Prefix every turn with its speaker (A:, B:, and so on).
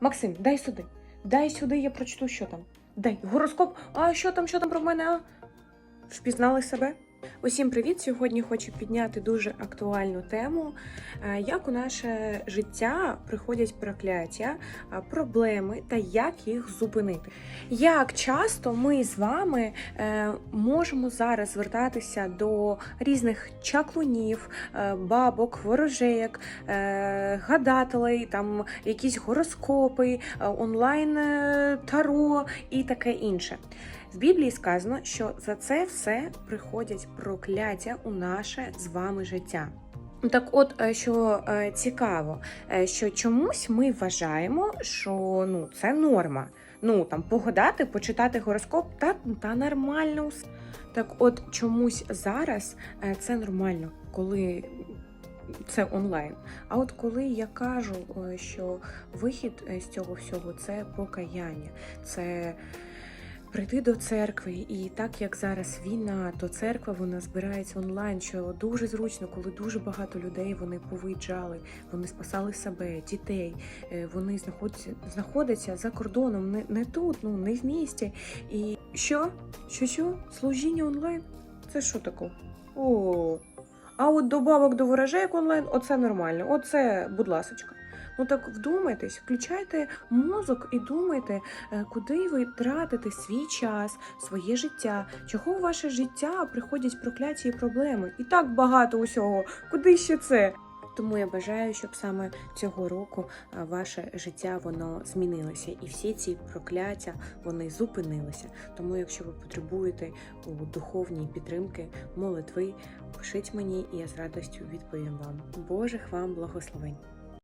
A: Максим, дай сюди. Дай сюди, я прочту, що там. Дай гороскоп. А що там, що там про мене? А? Впізнали себе? Усім привіт! Сьогодні хочу підняти дуже актуальну тему, е, як у наше життя приходять прокляття, е, проблеми та як їх зупинити. Як часто ми з вами е, можемо зараз звертатися до різних чаклунів, бабок, ворожеєк, гадателей, там якісь гороскопи, онлайн таро і таке інше. В Біблії сказано, що за це все приходять прокляття у наше з вами життя. Так, от е, що е, цікаво, е, що чомусь ми вважаємо, що ну це норма. Ну там погадати, почитати гороскоп, та, та нормально. Так, от чомусь зараз це нормально, коли це онлайн. А от коли я кажу, що вихід з цього всього це покаяння, це прийти до церкви, і так як зараз війна, то церква вона збирається онлайн, що дуже зручно, коли дуже багато людей вони повиїжджали, вони спасали себе, дітей, е, вони знаходяться, знаходяться за кордоном, не, не тут, ну не в місті. І що? Що що? Служіння онлайн? Це що таке? О, а от добавок до ворожеек онлайн, оце нормально, оце, будь ласочка. Ну так вдумайтесь, включайте мозок і думайте, е, куди ви тратите свій час, своє життя, чого в ваше життя приходять прокляття і проблеми. І так багато усього. Куди ще це? Тому я бажаю, щоб саме цього року е, ваше життя воно змінилося, і всі ці прокляття вони зупинилися. Тому, якщо ви потребуєте у духовній підтримки, молитви, пишіть мені, і я з радістю відповім вам. Божих вам благословень!